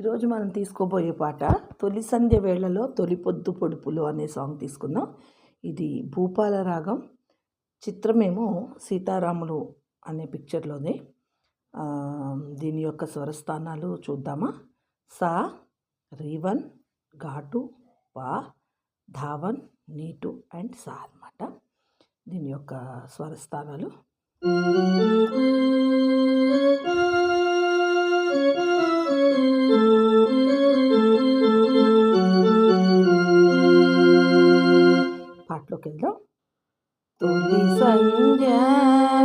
ఈరోజు మనం తీసుకోబోయే పాట తొలి సంధ్య వేళలో తొలి పొద్దు పొడుపులు అనే సాంగ్ తీసుకుందాం. ఇది భూపాల రాగం. చిత్రమేమో సీతారాములు అనే పిక్చర్లోనే దీని యొక్క స్వరస్థానాలు చూద్దామా? సా రీవన్ ఘాటు పా ధావన్ నీటు అండ్ సా అన్నమాట. దీని యొక్క స్వరస్థానాలు. పాటలోకి వెళ్దాం తొలి సంధ్య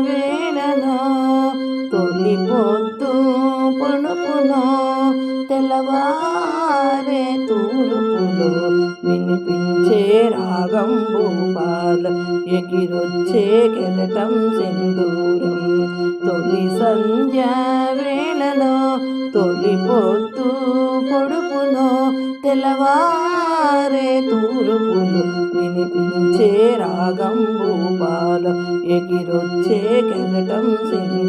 వేళలో తొలి పొద్దు పొడుపులో తెల్లవారే వినిపించే రాగం భూపాల ఎగిరొచ్చే కెరటం సింధూరం. తొలి సంధ్య వేళలో తొలి పొద్దు పొడుపులో తెల్లవారే తూరుపులు వినిపించే రాగం భూపాల ఎగిరొచ్చే కెరటం సింధూరం.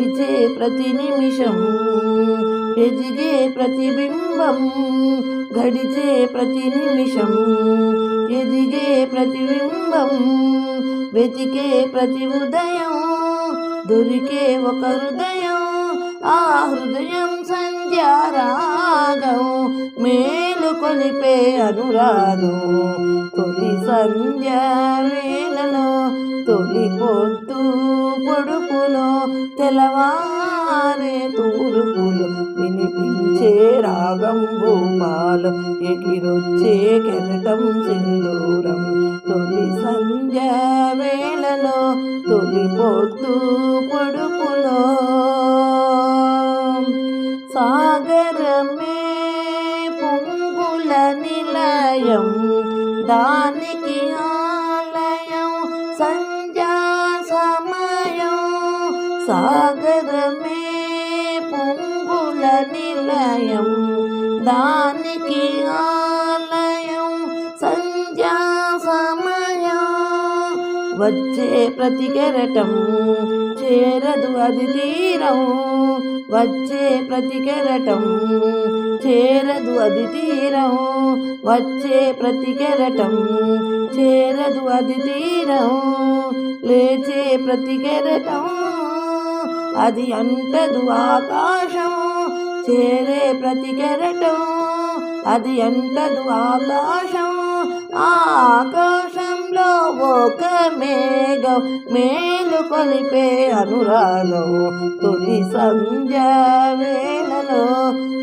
గడిచే ప్రతి నిమిషం ఎదిగే ప్రతిబింబం గడిచే ప్రతి నిమిషం ఎదిగే ప్రతిబింబం వెతికే ప్రతి ఉదయం దొరికే ఒక హృదయం ఆ హృదయం సంధ్యారాగం మేలు కొలిపే అనురాదు తొలి సంధ్య వేళలో తొలి పొద్దు పొడుపులో తెలవారే తూర్పులు వినిపించే రాగం భూపాలు ఎగిరొచ్చే కెరటం సింధూరం. తొలి సంధ్య వేళలో తొలి పొద్దు దానికి ఆలయం సంధ్యా సమయం. సాగరమే పొంగుల నిలయం దానికి ఆలయం సంధ్యా సమయం. వచ్చే ప్రతి కెరటం చేరదు అది తీరం. వచ్చే ప్రతి కెరటం చేరదు అది తీరం. వచ్చే ప్రతి కెరటం చేరదు అది తీరం. లేచే ప్రతి కెరటం అది అంటదు ఆకాశం. చేరే ప్రతి కెరటం అది అంటదు ఆకాశం. ఆకాశం ఆకాశంలో ఒక మేఘం మేలు కొలిపే అనురాగం. తొలి సంధ్య వేళలో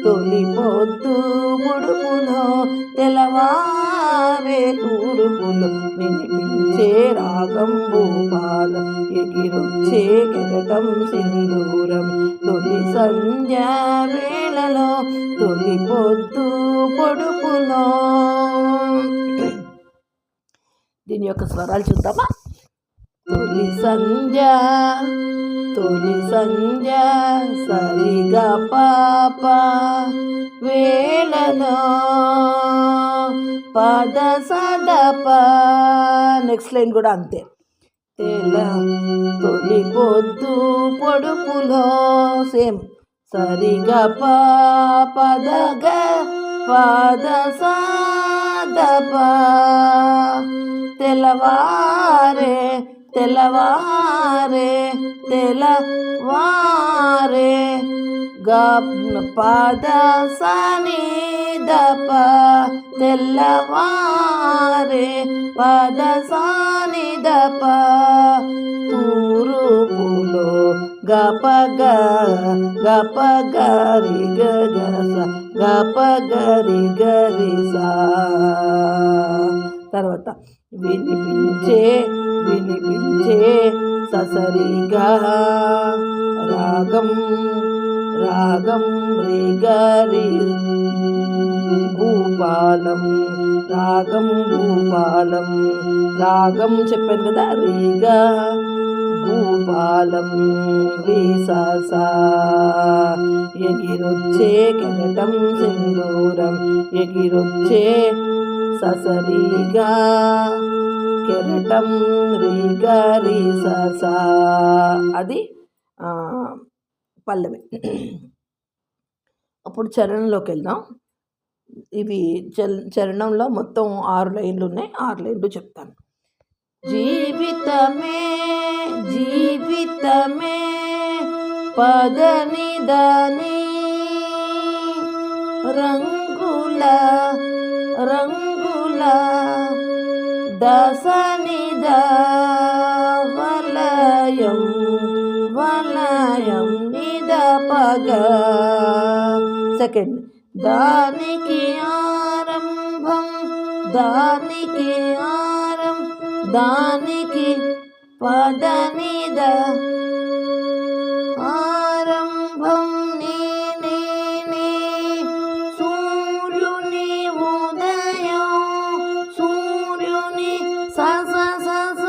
తొలి పొద్దు ముడుపులో తెల్లవారే తూర్పులు వినిపించే రాగం భూపాల ఎగిరొచ్చే కెరటం సింధూరం. తొలి సంధ్య వేళలో తొలి పొద్దు పొడుపులో దీని యొక్క స్వరాలు చూద్దామా? తొలి సంధ్య తొలి సంధ్య సరిగా పాప వేళలో పద సదప. నెక్స్ట్ లైన్ కూడా అంతే. తెల తొలి పొద్దు పొడుపులో సేమ్. సరిగా పా పదగ పద సాదప. తెల్లవారే తెల్లవారే తెలవారే పాద సని దప తెల్లవారే పద సాని దప. తూరుపులో గప గప గరి గస గప గరి గరి సా. తర్వాత వినిపించే వినిపించే ససరిగా. రాగం రాగం రేగరి భూపాలం రాగం భూపాలం. రాగం చెప్పాను కదా రీగా. భూపాలం వీసా ఎగిరొచ్చే కెరటం సింధూరం ఎగిరొచ్చే ససరిగా. కెరటం రీగా రీసా అది పల్లవి. అప్పుడు చరణంలోకి వెళ్దాం ఇవి చల్ చరణంలో మొత్తం ఆరు లైన్లు ఉన్నాయి ఆరు లైన్లు చెప్తాను. జీవితమే జీవితమే పదనిదని రంగుల రంగుల దశనిద వలయం వలయం నిద పగ సెకండ్ దానికి ఆరంభం దానికి దానికి పదనిద ఆరంభం నేనే సూర్యుని ఉదయం సూర్యుని సస సస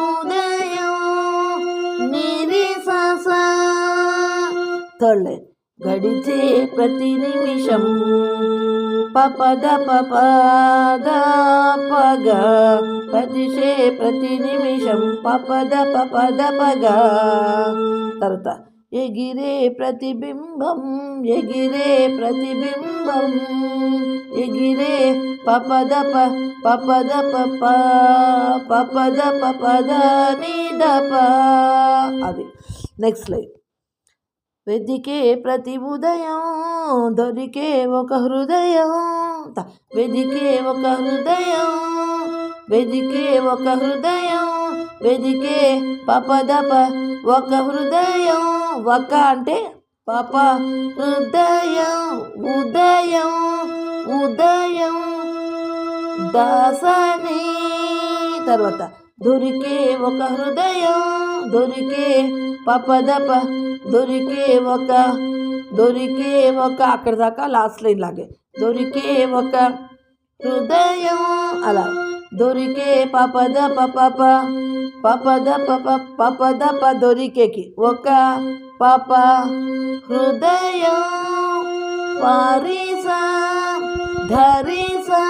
ఉదయం నిరి సస థర్డ్ గడిచే ప్రతి నిమిషం పద పద పగ ప్రతిషే ప్రతి నిమిషం పపద పద పగ తర్వాత ఎగిరే ప్రతిబింబం ఎగిరే ప్రతిబింబం ఎగిరే పపద పపద పప పపద పపద నిదప అది నెక్స్ట్ లైన్ వెదికే ప్రతి ఉదయం దొరికే ఒక హృదయం. వెదికే ఒక హృదయం వెదికే ఒక హృదయం వెదికే పపదప ఒక హృదయం. ఒక అంటే పాప హృదయం ఉదయం ఉదయం. దాసని తర్వాత దొరికే ఒక హృదయం దొరికే పపదప దొరికే ఒక దొరికే ఒక అక్కడ దాకా లాస్ట్ లైన్ లాగే దొరికే ఒక హృదయం అలా దొరికే పపద పప పపద పప పపద ప దొరికేకి ఒక పాప హృదయం పారిసా ధరిసా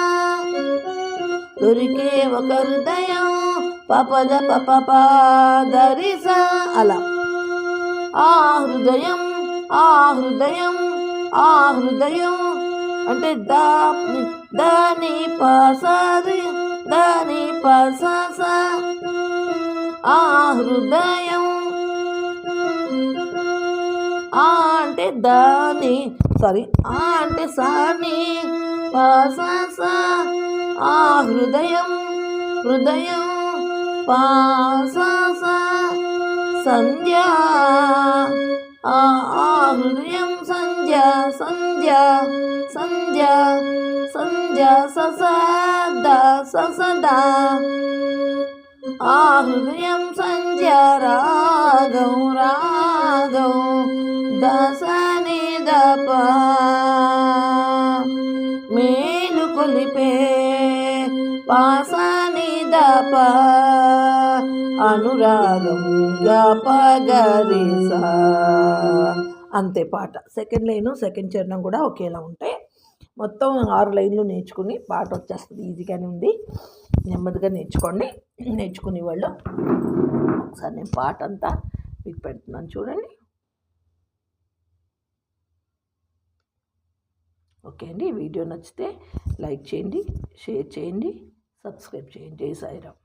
దొరికే ఒక హృదయం పపద పప ధరిసా అలా ఆ హృదయం ఆ హృదయం ఆ హృదయం. అంటే దా దాని పాసాది దాని పాసాస. ఆ హృదయం. ఆ అంటే దాని సారీ ఆ అంటే సాని పాసాస. ఆ హృదయం హృదయం పాసాస. సంధ్యా. ఆ హృదయం సంధ్య సంధ్య సంధ్య సంధ్య ససద ససద. ఆ హృదయం సంధ్య రాగం రాగం దశ నిదప మేలు కొలిపే పాసని దప అనురాగం గపగరిస అంతే పాట. సెకండ్ లైను సెకండ్ చరణం కూడా ఒకేలా ఉంటాయి. మొత్తం ఆరు లైన్లు నేర్చుకుని పాట వచ్చేస్తుంది ఈజీగానే ఉంది. నెమ్మదిగా నేర్చుకోండి. నేర్చుకునే వాళ్ళు ఒకసారి నేను పాట అంతా మీకు పెడుతున్నాను చూడండి. ఓకే అండి. వీడియో నచ్చితే లైక్ చేయండి షేర్ చేయండి. సబ్స్క్రైబ్ చేయండి జై సాయిరామ్